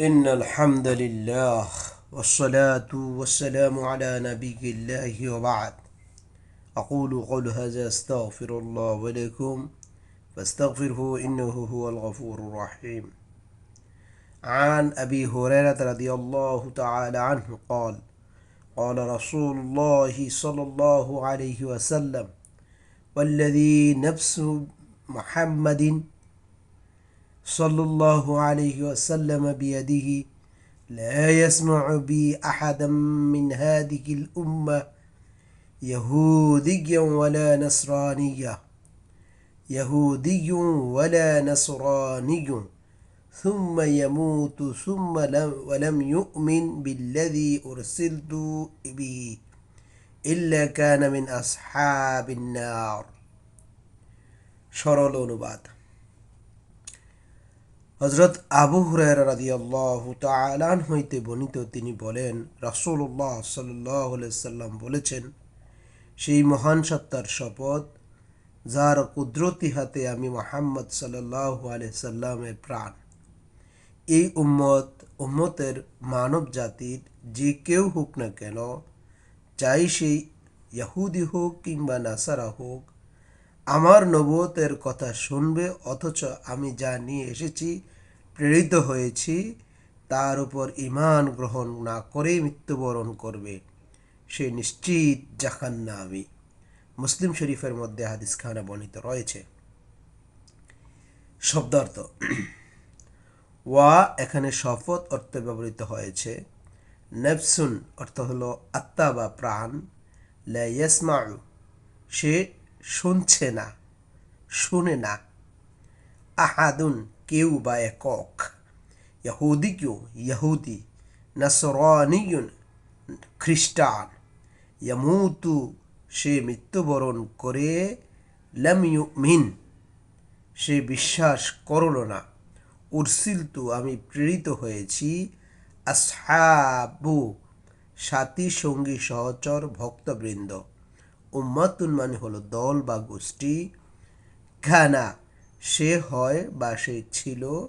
إن الحمد لله والصلاة والسلام على نبي الله وبعد. أقول قول هذا أستغفر الله ولكم فاستغفره إنه هو الغفور الرحيم. عن أبي هريرة رضي الله تعالى عنه قال قال رسول الله صلى الله عليه وسلم والذي نفس محمد صلى الله عليه وسلم بيده لا يسمع بي أحدا من هذه الأمة يهوديا ولا نصرانيا يهودي ولا نصراني ثم يموت ثم لم ولم يؤمن بالذي أرسلت به إلا كان من أصحاب النار সরল অনুবাদ হজরত আবু হুরায়রা রাদিয়াল্লাহু তাআলান হইতে বর্ণিত তিনি বলেন, রাসূলুল্লাহ সাল্লাল্লাহু আলাইহি সাল্লাম বলেছেন, সেই মহান সত্তার শপথ, যার কুদরতি হাতে আমি মোহাম্মদ আলাইহি সাল্লামের প্রাণ। এই উম্মত, উম্মতের মানব জাতির যে কেউ হোক না কেন, চাই সেই ইয়াহুদি হোক কিংবা নাসারা হোক আমার নবতের কথা শুনবে, অথচ আমি যা নিয়ে এসেছি, প্রেরিত হয়েছি, তার উপর ইমান গ্রহণ না করেই মৃত্যুবরণ করবে। সে নিশ্চিত জাহান্নামি। মুসলিম শরীফের মধ্যে হাদিস খানা বর্ণিত রয়েছে। শব্দার্থ। ওয়া এখানে শপথ অর্থে ব্যবহৃত হয়েছে। নেপসুন অর্থ হলো আত্মা বা প্রাণ। লেসমাউ সে শুনছে না, শুনে না। আহাদুন কেউ বা একক? ইহুদি কেউ ইহুদি নাসরানিয়ুন খ্রিস্টান। ইয়ামুতু, সে মৃত্যুবরণ করে লাম মিন সে বিশ্বাস করল না। উর্সিলতু, আমি প্রেরিত হয়েছি। আসহাবু সাথী সঙ্গী সহচর ভক্তবৃন্দ। উম্মাতুন মানে হলো দল বা গোষ্ঠী। খানা সে হয় বা সে ছিল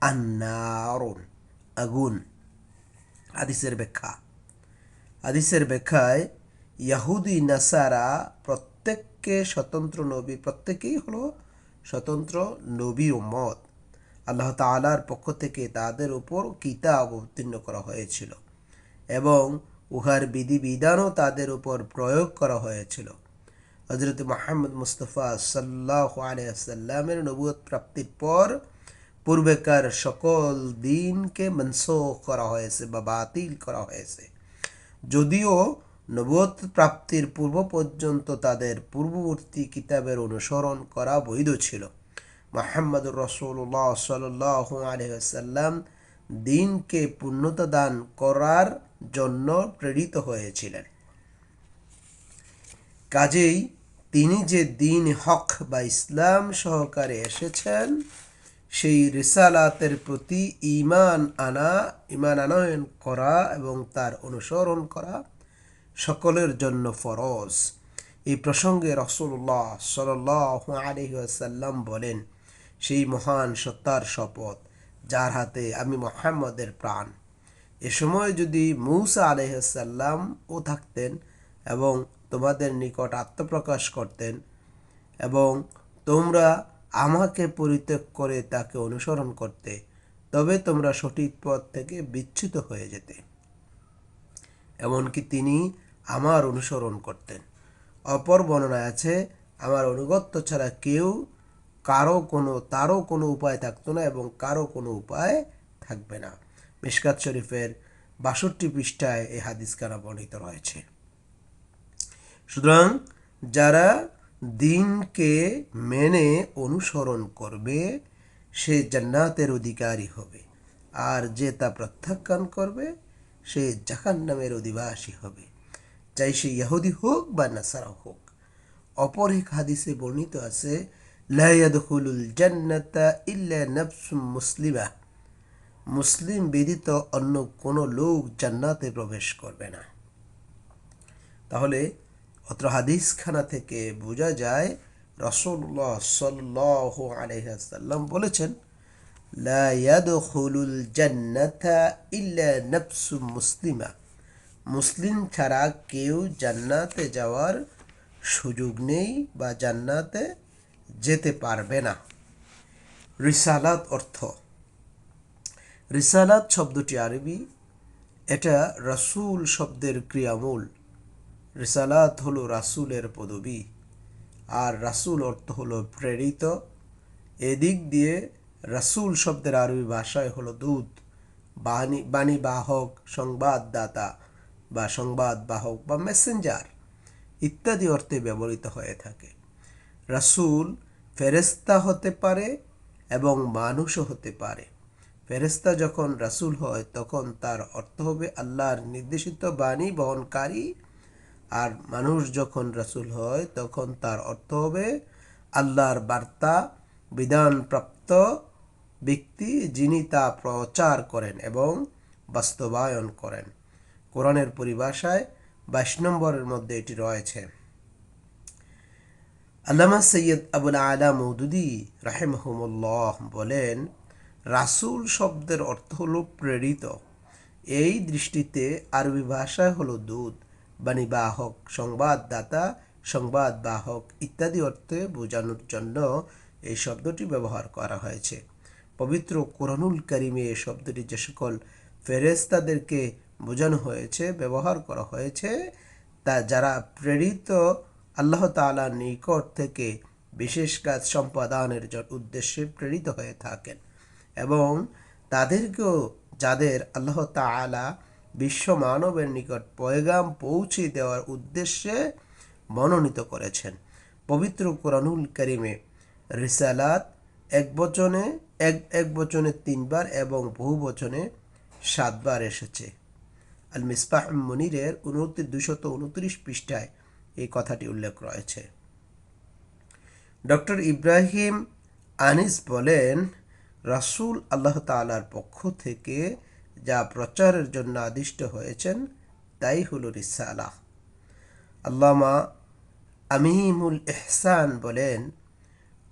আন্নারুন, আগুন। হাদিসের ব্যাখ্যা। হাদিসের ব্যাখ্যায় ইয়াহুদি, নাসারা প্রত্যেককে স্বতন্ত্র নবী, প্রত্যেকেই হলো স্বতন্ত্র নবী ও মত আল্লাহ তালার পক্ষ থেকে তাদের উপর কিতাব অবতীর্ণ করা হয়েছিল। এবং উহার বিধিবিধানও তাদের উপর প্রয়োগ করা হয়েছিল। হজরত মাহমুদ মুস্তফা সাল্লাহ আলিয়াল্লামের নবুয়ত প্রাপ্তির পর পূর্বেকার সকল দিনকে মনসুখ করা হয়েছে বা বাতিল করা হয়েছে। যদিও নবুয়ত প্রাপ্তির পূর্ব পর্যন্ত তাদের পূর্ববর্তী কিতাবের অনুসরণ করা বৈধ ছিল। মাহমুদুর রসুল্লাহ সাল্লাহ আলহাম দিনকে পূর্ণতা দান করার জন্য প্রেরিত হয়েছিলেন। কাজেই তিনি যে দিন হক বা ইসলাম সহকারে এসেছেন, সেই রিসালাতের প্রতি ইমান আনা ইমান আনয়ন করা এবং তার অনুসরণ করা সকলের জন্য ফরজ। এই প্রসঙ্গে রসুল্লাহ সাল আলহিহাসাল্লাম বলেন, সেই মহান সত্তার শপথ যার হাতে আমি মোহাম্মদের প্রাণ এ সময় যদি মৌসা আলহাসাল্লাম ও থাকতেন এবং তোমাদের নিকট আত্মপ্রকাশ করতেন এবং তোমরা আমাকে পরিত্যাগ করে তাকে অনুসরণ করতে, তবে তোমরা সঠিক পথ থেকে বিচ্যুত হয়ে যেতে। এমনকি তিনি আমার অনুসরণ করতেন। অপর বর্ণনায় আছে, আমার অনুগত্য ছাড়া কেউ কারও কোনো, তারও কোনো উপায় থাকতো না এবং কারও কোনো উপায় থাকবে না। মিশকাত শরীফের বাষট্টি পৃষ্ঠায় এই হাদিস কানা বর্ণিত রয়েছে। সুতরাং যারা দিনকে মেনে অনুসরণ করবে, সে জান্নাতের অধিকারী হবে। আর যে তা প্রত্যাখ্যান করবে, সে জাহান নামের অধিবাসী হবে। চাই সে ইহুদি হোক বা নাসারা হোক। অপর এক হাদিসে বর্ণিত আছে লায়াদুল জান্নাতা ইল্লা নফসুম মুসলিমা। মুসলিম ব্যতীত অন্য কোনো লোক জান্নাতে প্রবেশ করবে না। তাহলে অত্র হাদিসখানা থেকে বোঝা যায় রসুল্লাহ সাল্লাহ আলহাম বলেছেন, লা মুসলিমা। মুসলিম ছাড়া কেউ জান্নাতে যাওয়ার সুযোগ নেই বা জান্নাতে যেতে পারবে না। রিসালাত অর্থ রিসালাত শব্দটি আরবি। এটা রাসূল শব্দের ক্রিয়ামূল। রিসালাত হলো রাসূলের পদবী। আর রাসূল অর্থ হলো প্রেরিত। এদিক দিয়ে রাসূল শব্দের আরবি ভাষায় হলো দূত। বাণী বাণী বাহক সংবাদদাতা বা সংবাদ বাহক বা মেসেঞ্জার ইত্যাদি অর্থে ব্যবহৃত হয়ে থাকে। রাসূল ফেরেস্তা হতে পারে এবং মানুষও হতে পারে। ফেরেস্তা যখন রাসূল হয়, তখন তার অর্থ হবে আল্লাহর নির্দেশিত বাণী বহনকারী। আর মানুষ যখন রাসূল হয়, তখন তার অর্থ হবে আল্লাহর বার্তা বিধানপ্রাপ্ত ব্যক্তি যিনি তা প্রচার করেন এবং বাস্তবায়ন করেন। কোরআনের পরিভাষায় বাইশ নম্বরের মধ্যে এটি রয়েছে। আল্লামা সৈয়দ আবুল আলা মৌদুদি রাহেমহমুল্লাহ বলেন রাসূল শব্দের অর্থ হলো প্রেরিত। এই দৃষ্টিতে আরবি ভাষায় হলো দূত বাণী বাহক সংবাদদাতা সংবাদ বাহক ইত্যাদি অর্থে বোঝানোর জন্য এই শব্দটি ব্যবহার করা হয়েছে। পবিত্র কোরআনুল করিমে এই শব্দটি যে সকল ফেরেস্তাদেরকে বোঝানো হয়েছে, ব্যবহার করা হয়েছে, তা যারা প্রেরিত আল্লাহ তাআলার নিকট থেকে বিশেষ কাজ সম্পাদনের উদ্দেশ্যে প্রেরিত হয়ে থাকেন। এবং তাদেরকেও যাদের আল্লাহ তাআলা বিশ্ব মানবের নিকট পয়গাম পৌঁছে দেওয়ার উদ্দেশ্যে মনোনীত করেছেন। পবিত্র কোরআনুল করিমে রিসালাত এক বচনে, এক এক বচনে তিনবার এবং বহু বচনে সাতবার এসেছে। আল মিসবাহ মনিরের উনত্রিশ দুশত উনত্রিশ পৃষ্ঠায় এই কথাটি উল্লেখ রয়েছে। ডক্টর ইব্রাহিম আনিস বলেন রাসূল আল্লাহ তাআলার পক্ষ থেকে যা প্রচারের জন্য আদিষ্ট হয়েছেন, তাই হলো রিসালাহ আল্লামা আমিমুল এহসান বলেন,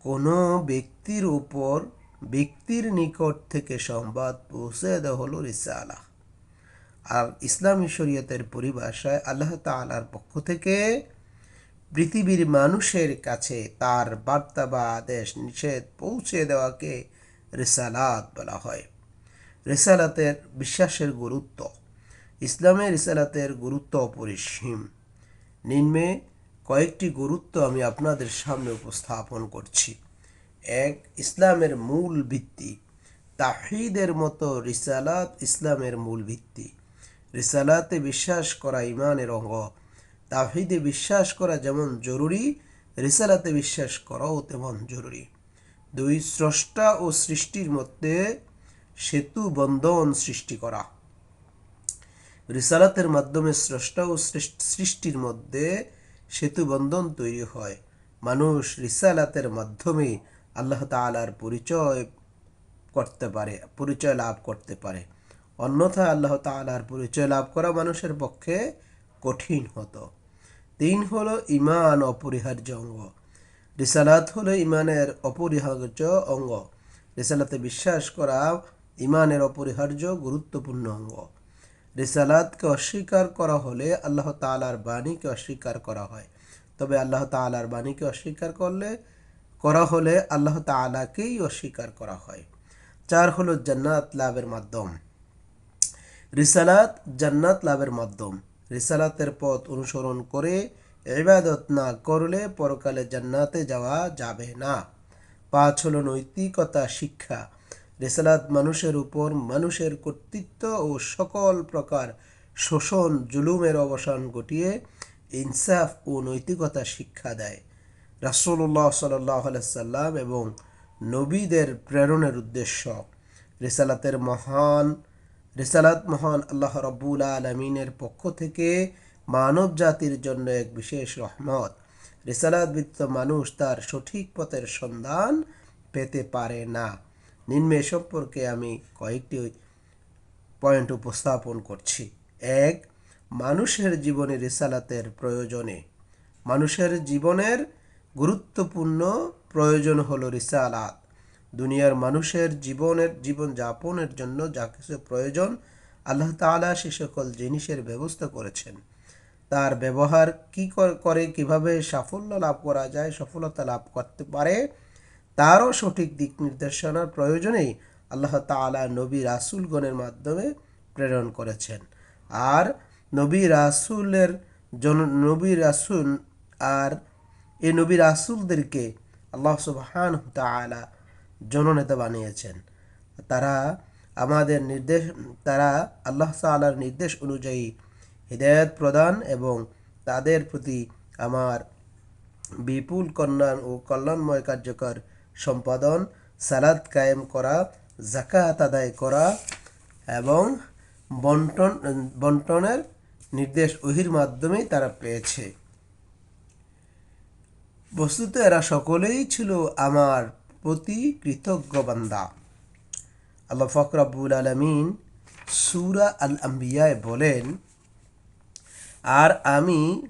কোনো ব্যক্তির উপর ব্যক্তির নিকট থেকে সংবাদ পৌঁছে দেওয়া হলো রিসালাহ আর ইসলামী শরীয়তের পরিভাষায় আল্লাহ তাআলার পক্ষ থেকে পৃথিবীর মানুষের কাছে তার বার্তা বা আদেশ, নিষেধ পৌঁছে দেওয়াকে রিসালাত বলা হয়। রিসালাতের বিশ্বাসের গুরুত্ব। ইসলামের রিসালাতের গুরুত্ব অপরিসীম। নিম্নে কয়েকটি গুরুত্ব আমি আপনাদের সামনে উপস্থাপন করছি। এক, ইসলামের মূল ভিত্তি। তাহিদের মতো রিসালাত ইসলামের মূল ভিত্তি। রিসালাতে বিশ্বাস করা ইমানের অঙ্গ। তাহিদে বিশ্বাস করা যেমন জরুরি, রিসালাতে বিশ্বাস করাও তেমন জরুরি। দুই স্রষ্টা ও সৃষ্টির মধ্যে সেতু বন্ধন সৃষ্টি করা। রিসালাতের মাধ্যমে স্রষ্টা ও সৃষ্টির মধ্যে সেতু বন্ধন তৈরি হয়। মানুষ রিসালাতের মাধ্যমে আল্লাহ তাআলার পরিচয় করতে পারে, পরিচয় লাভ করতে পারে। অন্যথায় আল্লাহ তাআলার পরিচয় লাভ করা মানুষের পক্ষে কঠিন হতো। তিন হলো ইমান অপরিহার্য অঙ্গ। রিসালাত হলো ইমানের অপরিহার্য অঙ্গ। রিসালাতে বিশ্বাস করা ইমানের অপরিহার্য গুরুত্বপূর্ণ অঙ্গ। রিসালাতকে অস্বীকার করা হলে আল্লাহ তাআলার বাণীকে অস্বীকার করা হয়। তবে আল্লাহ তাআলার বাণীকে অস্বীকার করলে, করা হলে আল্লাহ তাআলাকেই অস্বীকার করা হয়। চার হলো জান্নাত লাভের মাধ্যম। রিসালাত জান্নাত লাভের মাধ্যম। রিসালাতের পথ অনুসরণ করে ইবাদত না করলে পরকালে জান্নাতে যাওয়া যাবে না। পাঁচ হলো নৈতিকতা, শিক্ষা। রেসালাত মানুষের উপর মানুষের কর্তৃত্ব ও সকল প্রকার শোষণ, জুলুমের অবসান ঘটিয়ে ইনসাফ ও নৈতিকতা শিক্ষা দেয়। রাসূলুল্লাহ সাল্লাহ সাল্লাম এবং নবীদের প্রেরণের উদ্দেশ্য। রিসালাতের মহান, রিসালাত মহান আল্লাহ রব্বুল আলমিনের পক্ষ থেকে মানব জাতির জন্য এক বিশেষ রহমত। রিসালাত বৃত্ত মানুষ তার সঠিক পথের সন্ধান পেতে পারে না। নিম্নে সম্পর্কে আমি কয়েকটি পয়েন্ট উপস্থাপন করছি। এক, মানুষের জীবনে রিসালাতের প্রয়োজনে। মানুষের জীবনের গুরুত্বপূর্ণ প্রয়োজন হলো রিসালাত। দুনিয়ার মানুষের জীবনের, জীবন যাপনের জন্য যা কিছু প্রয়োজন, আল্লাহ তাআলা সে সকল জিনিসের ব্যবস্থা করেছেন। তার ব্যবহার কি করে কীভাবে সাফল্য লাভ করা যায়, সফলতা লাভ করতে পারে, তারও সঠিক দিক নির্দেশনার প্রয়োজনেই আল্লাহ তাআলা নবী রাসূলগণের মাধ্যমে প্রেরণ করেছেন। আর নবী রাসূলের জন, নবী রাসুল আর এই নবী রাসুলদেরকে আল্লাহ সুবহানাহু তাআলা জননেতা বানিয়েছেন। তারা আমাদের নির্দেশ, তারা আল্লাহ তাআলার নির্দেশ অনুযায়ী হৃদায়ত প্রদান এবং তাদের প্রতি আমার বিপুল কল্যাণ ও কল্যাণময় কার্যকর সম্পাদন সালাদ কায়েম করা জাকাত আদায় করা এবং বন্টন, বন্টনের নির্দেশ ওহির মাধ্যমেই তারা পেয়েছে। বস্তুত এরা সকলেই ছিল আমার প্রতি কৃতজ্ঞ বান্দা। আল্লাহ ফকরাবুল আলমিন সুরা আল আম্বিয়ায় বলেন আর আমি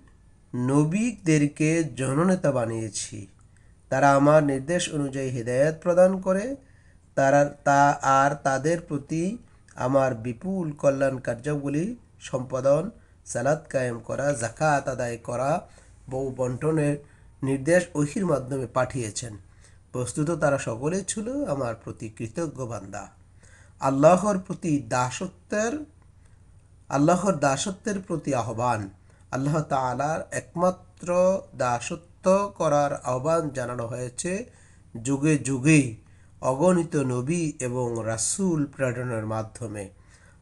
নবীদেরকে জননেতা বানিয়েছি। তারা আমার নির্দেশ অনুযায়ী হৃদায়ত প্রদান করে। তারা, তা আর তাদের প্রতি আমার বিপুল কল্যাণ কার্যগুলি সম্পাদন সালাদ কায়েম করা জাকাত আদায় করা বউ বন্টনের নির্দেশ ওহির মাধ্যমে পাঠিয়েছেন। বস্তুত তারা সকলেই ছিল আমার প্রতি কৃতজ্ঞ বান্দা। আল্লাহর প্রতি দাসত্বের আল্লাহর দাসত্বের প্রতি আহ্বান। আল্লাহ তাআলার একমাত্র দাসত্ব করার আহ্বান জানানো হয়েছে যুগে যুগে অগণিত নবী এবং রাসূল প্রেরণের মাধ্যমে।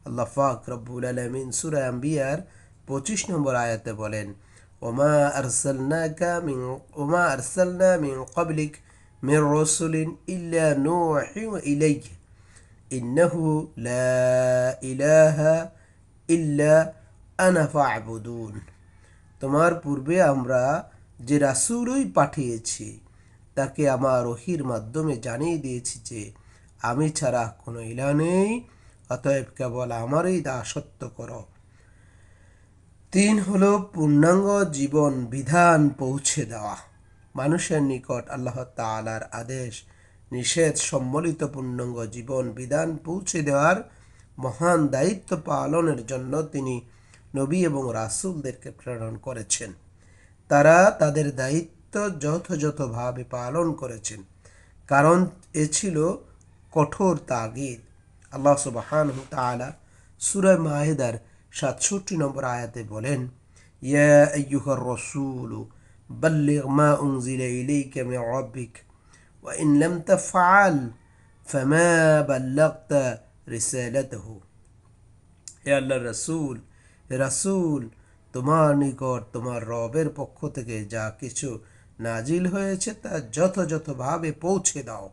আল্লাহ পাক রব্বুল আলামিন সূরা আম্বিয়ার পঁচিশ নম্বর আয়াতে বলেন, ওমা আরসালনাকা মিন, ওমা আরসালনা মিন ক্বাবলিক মির রসুলিন ইল্লা নূহু ইলাইহি। ইন্নাহু লা ইলাহা ইল্লা আনা ফা'বুদুন। তোমার পূর্বে আমরা যে রাসূলই পাঠিয়েছি, তাকে আমার ওহির মাধ্যমে জানিয়ে দিয়েছি যে, আমি ছাড়া কোনো ইলা নেই, অতএব কেবল আমারই দাসত্ব করো। তিন হলো পূর্ণাঙ্গ জীবন বিধান পৌঁছে দেওয়া। মানুষের নিকট আল্লাহ তালার আদেশ, নিষেধ সম্বলিত পূর্ণাঙ্গ জীবন বিধান পৌঁছে দেওয়ার মহান দায়িত্ব পালনের জন্য তিনি নবী এবং রাসূলদেরকে প্রেরণ করেছেন। তারা তাদের দায়িত্ব যথাযথভাবে পালন করেছেন। কারণ এ ছিল কঠোর তাগিদ। আল্লাহ সুবহানাহু তাআলা সূরা মাহেদার সাতষট্টি নম্বর আয়াতে বলেন, ইয়া রাসূল বাল্লাগতা রিসালাতাহু হে আল্লাহর রাসূল, হে রাসূল, তোমার নিকট, তোমার রবের পক্ষ থেকে যা কিছু নাজিল হয়েছে তা যথাযথভাবে পৌঁছে দাও।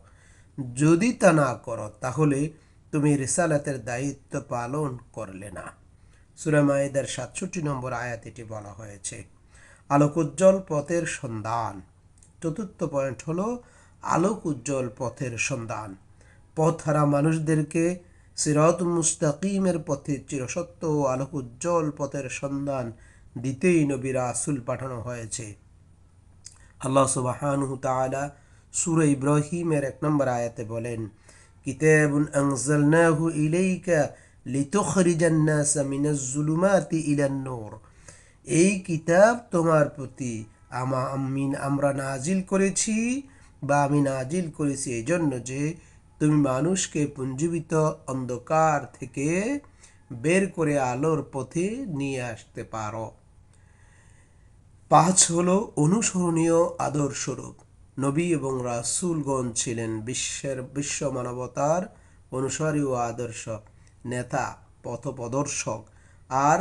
যদি তা না করো, তাহলে তুমি রিসালাতের দায়িত্ব পালন করলে না। সূরা মাইদার সাতষট্টি নম্বর আয়াত এটি বলা হয়েছে, আলোক উজ্জ্বল পথের সন্ধান। চতুর্থ পয়েন্ট হলো, আলোক উজ্জ্বল পথের সন্ধান। পথ হারা মানুষদেরকে সিরাত মুস্তাকিমের পথে চিরসত্য ও আলোক উজ্জ্বল পথের সন্ধান দিতেই নবী রাসূল পাঠানো হয়েছে। আল্লাহ সুবহানাহু তাআলা সূরা ইব্রাহিমের এক নম্বর আয়াতে বলেন, কিতাবুন আনজালনাহু ইলাইকা লিতুখরিজান নাসা মিনাজ জুলুমাতি ইলান নূর। এই কিতাব তোমার প্রতি আমা আমিন আমরা নাজিল করেছি বা আমি নাজিল করেছি এই জন্য যে তুমি মানুষকে পুঞ্জীবিত অন্ধকার থেকে বের করে আলোর পথে নিয়ে আসতে পারো। পাঁচ হলো অনুসরণীয় আদর্শরূপ। নবী এবং রাসূলগণ ছিলেন বিশ্বের বিশ্ব মানবতার অনুসারী ও আদর্শ, নেতা, পথপ্রদর্শক। আর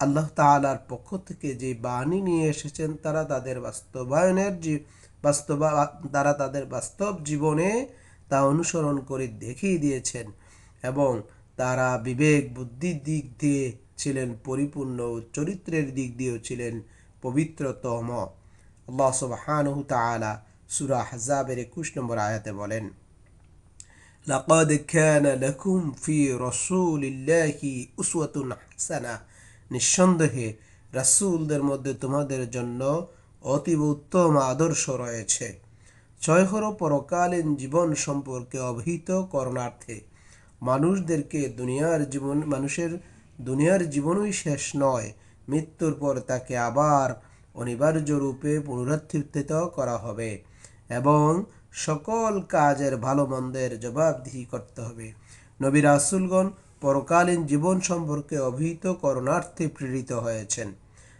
আল্লাহ তাআলার পক্ষ থেকে যে বাণী নিয়ে এসেছেন, তারা তাদের বাস্তবায়নের যে বাস্তবা তারা তাদের বাস্তব জীবনে তা অনুসরণ করে দেখিয়ে দিয়েছেন এবং তারা বিবেক বুদ্ধির দিক দিয়ে ছিলেন পরিপূর্ণ চরিত্রের দিক দিয়েও ছিলেন পবিত্রতম। আল্লাহ সুবহানাহু সূরা আহজাবের 21 নম্বর আয়াতে বলেন, লাকাদ কানা লাকুম ফি রাসূলিল্লাহি উসওয়াতুন হাসানাহ নিঃসন্দেহে রাসূলদের মধ্যে তোমাদের জন্য অতীব উত্তম আদর্শ রয়েছে। ছয় হলো পরকালীন জীবন সম্পর্কে অবহিত করণার্থে মানুষদেরকে দুনিয়ার জীবন, মানুষের দুনিয়ার জীবনই শেষ নয়। মৃত্যুর পর তাকে আবার অনিবার্য রূপে পুনরুত্থিত করা হবে এবং সকল কাজের ভালো মন্দের জবাবদিহি করতে হবে। নবী রাসুলগণ পরকালীন জীবন সম্পর্কে অভিহিত করণার্থে প্রেরিত হয়েছেন।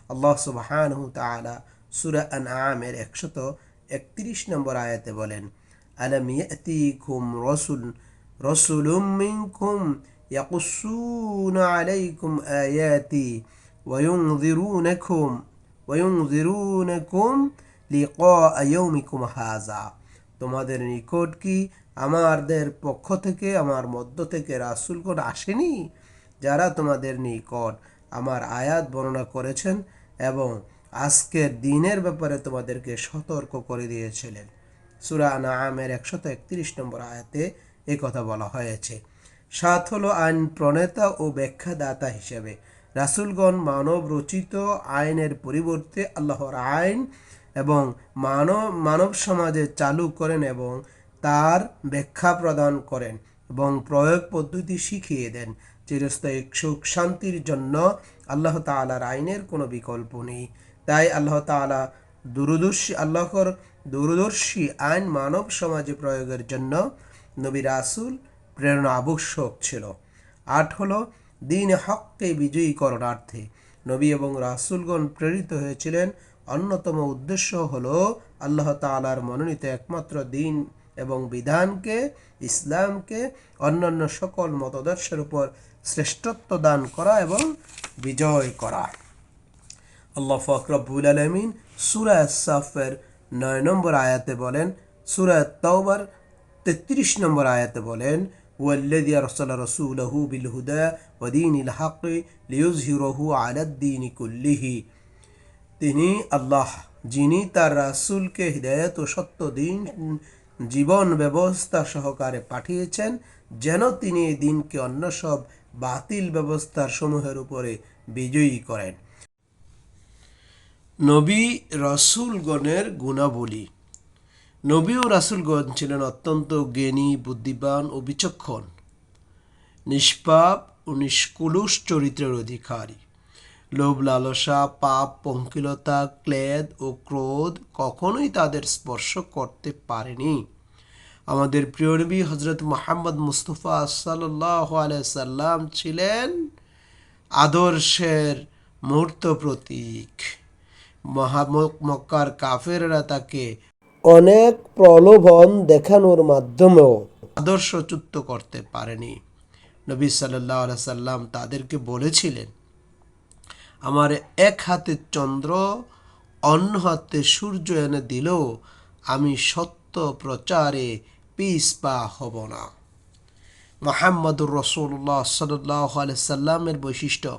আল্লাহ সুবহানহু তাআলা আমের আনআমের 131 নম্বর আয়াতে বলেন আলাম ইয়াতিকুম রাসূল রাসূলুম মিনকুম ইয়াকুসুনা আলাইকুম আয়াতি وينذرونكم وينذرونكم لقاء يومكم هذا তোমাদের নিকট কি আমাদের পক্ষ থেকে আমার মধ্য থেকে রাসূলগণ আসেনি যারা তোমাদের নিকট আমার আয়াত বর্ণনা করেছেন এবং আজকের দিনের ব্যাপারে তোমাদেরকে সতর্ক করে দিয়েছিলেন। সুরা আনামের একশত একত্রিশ নম্বর আয়াতে এ কথা বলা হয়েছে। সাত হলো আইন প্রণেতা ও ব্যাখ্যাদাতা হিসেবে। রাসুলগণ মানব রচিত আইনের পরিবর্তে আল্লাহর আইন এবং মানব মানব সমাজে চালু করেন এবং তার ব্যাখ্যা প্রদান করেন এবং প্রয়োগ পদ্ধতি শিখিয়ে দেন। চিরস্থায়ী সুখ শান্তির জন্য আল্লাহ তালার আইনের কোনো বিকল্প নেই। তাই আল্লাহ তালা দূরদর্শী, আল্লাহর দূরদর্শী আইন মানব সমাজে প্রয়োগের জন্য নবী রাসুল প্রেরণা আবশ্যক ছিল। আট হলো, দিন হককে বিজয়ী করণার্থে নবী এবং রাসুলগণ প্রেরিত হয়েছিলেন। অন্যতম উদ্দেশ্য হল আল্লাহ তালার মনোনীত একমাত্র দিন এবং বিধানকে, ইসলামকে, অন্যান্য সকল মতদর্শের উপর শ্রেষ্ঠত্ব দান করা এবং বিজয় করা। আল্লাহ ফকরবুল আলমিন সুরা সাফের নয় নম্বর আয়াতে বলেন সুরা তওবার তেত্রিশ নম্বর আয়াতে বলেন والذي أرسل رسوله بالهدى ودين الحق ليظهره على الدين كله তিনি আল্লাহ যিনি তার রাসূলকে হৃদয়ত ও সত্য দিন জীবন ব্যবস্থা সহকারে পাঠিয়েছেন যেন তিনি এই দিনকে অন্য সব বাতিল ব্যবস্থার সমূহের উপরে বিজয়ী করেন নবী রসুলগণের গুণাবলী। নবী ও রাসুলগণ ছিলেন অত্যন্ত জ্ঞানী, বুদ্ধিমান ও বিচক্ষণ। নিষ্পাপ ও নিষ্কুলুষ চরিত্রের অধিকারী। লোভ, লালসা, পাপ, পঙ্কিলতা, ক্লেদ ও ক্রোধ কখনোই তাদের স্পর্শ করতে পারেনি। আমাদের প্রিয় নবী হজরত মোহাম্মদ মুস্তফা সাল্লাম ছিলেন আদর্শের মূর্ত প্রতীক। মক্কার কাফেররা তাকে অনেক প্রলোভন দেখানোর মাধ্যমেও আদর্শচ্যুত করতে পারেনি। নবী সাল্লাহ সাল্লাম তাদেরকে বলেছিলেন আমার এক হাতে চন্দ্র অন্য হাতে সূর্য এনে দিলেও আমি সত্য প্রচারে পিসপা হব না। মোহাম্মদুর রসুল্লাহ সাল্লাহ সাল্লামের বৈশিষ্ট্য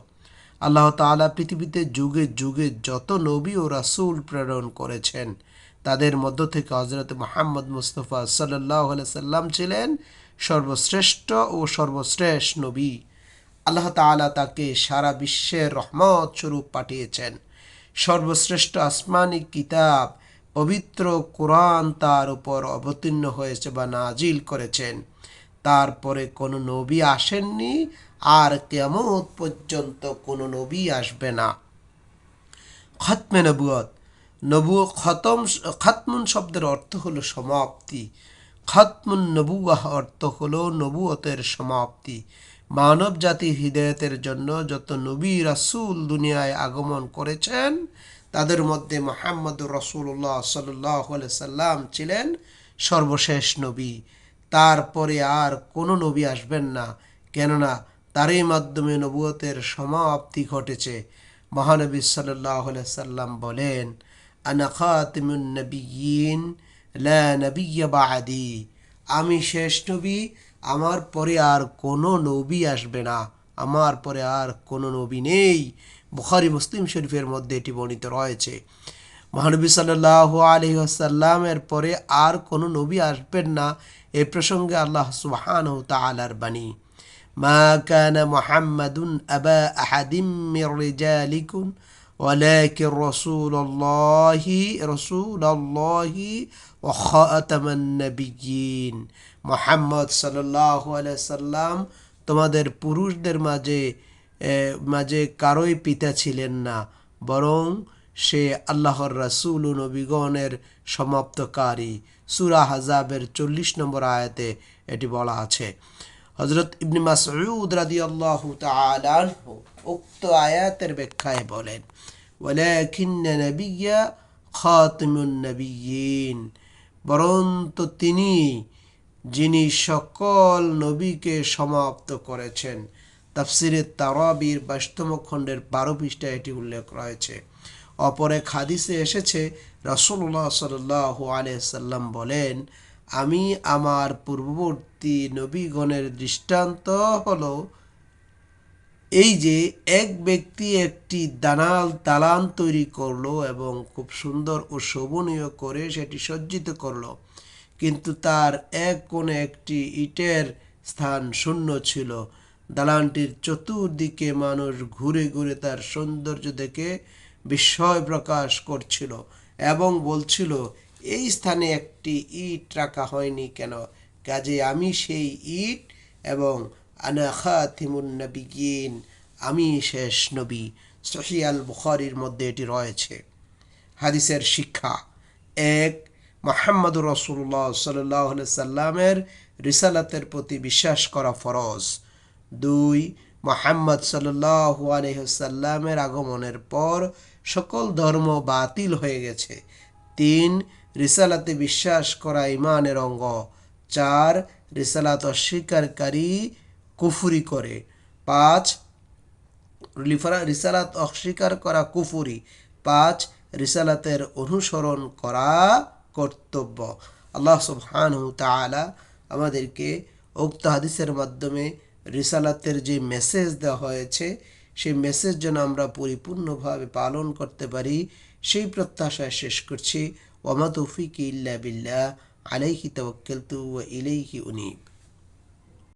আল্লাহ তালা পৃথিবীতে যুগে যুগে যত নবী ও রাসুল প্রেরণ করেছেন, তাদের মধ্য থেকে হজরত মোহাম্মদ মুস্তফা সাল্লাহ সাল্লাম ছিলেন সর্বশ্রেষ্ঠ ও সর্বশ্রেষ্ঠ নবী। আল্লাহ তালা তাকে সারা বিশ্বের রহমত স্বরূপ পাঠিয়েছেন। সর্বশ্রেষ্ঠ আসমানি কিতাব, পবিত্র কোরআন তার উপর অবতীর্ণ হয়েছে বা নাজিল করেছেন। তারপরে কোনো নবী আসেননি, আর কেমন পর্যন্ত কোনো নবী আসবে না। খতমে নবুয়ত। নবু খতম, খাতমুন শব্দের অর্থ হলো সমাপ্তি। খাতমুন নবুয়াহ অর্থ হলো নবুয়তের সমাপ্তি। মানব জাতি হৃদয়তের জন্য যত নবী রাসুল দুনিয়ায় আগমন করেছেন, তাদের মধ্যে মোহাম্মদ রসুল্লাহ সাল্লাহ সাল্লাম ছিলেন সর্বশেষ নবী। তারপরে আর কোনো নবী আসবেন না। কেননা তারই মাধ্যমে নবুয়তের সমাপ্তি ঘটেছে। মহানবী সাল্লাহ সাল্লাম বলেন, আনা আমি শেষ নবী, আমার পরে আর কোনো নবী আসবে না। আমার পরে আর কোনো নবী নেই। বুখারি, মুসলিম শরীফের মধ্যে এটি বর্ণিত রয়েছে। মহানবী সাল্লাহ আলহি আসাল্লামের পরে আর কোনো নবী আসবেন না। এ প্রসঙ্গে আল্লাহ সুবহান তালার বাণী মা কান মোহাম্মদুন আবা আহাদিম রিজালিকুন ولكن رسول الله رسول الله وخاتم النبيين মোহাম্মদ সাল্লাল্লাহু আলাইহি সাল্লাম তোমাদের পুরুষদের মাঝে এ, মাঝে কারোই পিতা ছিলেন না বরং সে আল্লাহর রাসূল নবীগণের সমাপ্তকারী। সুরা হাজাবের চল্লিশ নম্বর আয়াতে এটি বলা আছে। হজরত ইবনে মাসউদ রাদিয়াল্লাহু তাআলা উক্ত আয়াতের ব্যাখ্যায় বলেন, ওয়ালাকিন্ন নাবিয়্যা খাতিমুন বরন্ত তিনি, যিনি সকল নবীকে সমাপ্ত করেছেন। তাফসিরে তারাবির বাইশতম খণ্ডের বারো পৃষ্ঠায় এটি উল্লেখ রয়েছে। অপর এক হাদিসে এসেছে রসুল্লাহ সাল্লাহ আলিয়াল্লাম বলেন, আমি আমার পূর্ববর্তী নবীগণের দৃষ্টান্ত হলো এই যে এক ব্যক্তি একটি দানাল দালান তৈরি করল এবং খুব সুন্দর ও শোভনীয় করে সেটি সজ্জিত করল। কিন্তু তার এক কোণে একটি ইটের স্থান শূন্য ছিল। দালানটির চতুর্দিকে মানুষ ঘুরে ঘুরে তার সৌন্দর্য দেখে বিস্ময় প্রকাশ করছিল এবং বলছিল, এই স্থানে একটি ইট রাখা হয়নি কেন? কাজে আমি সেই ইট এবং আনা খাতিমুন আমি শেষ নবী। সহি আল বুখারির মধ্যে এটি রয়েছে। হাদিসের শিক্ষা, এক, মোহাম্মদ রসুল্লাহ সাল্লাহ সাল্লামের রিসালাতের প্রতি বিশ্বাস করা ফরজ। দুই, মোহাম্মদ সাল্লাহ আগমনের পর সকল ধর্ম বাতিল হয়ে গেছে। তিন, রিসালাতে বিশ্বাস করা ইমানের অঙ্গ। চার, রিসালাত অস্বীকারী কুফুরি করে। পাঁচ রিসালাত অস্বীকার করা কুফুরি। পাঁচ, রিসালাতের অনুসরণ করা কর্তব্য। আল্লাহ সুবহানাহু তাআলা আমাদেরকে উক্ত হাদিসের মাধ্যমে রিসালাতের যে মেসেজ দেওয়া হয়েছে সেই মেসেজ যেন আমরা পরিপূর্ণভাবে পালন করতে পারি, সেই প্রত্যাশায় শেষ করছি। ওমা তৌফিক ইল্লা বিল্লাহ। আলাইহি তাওয়াক্কালতু ওয়া ইলাইহি উনীব।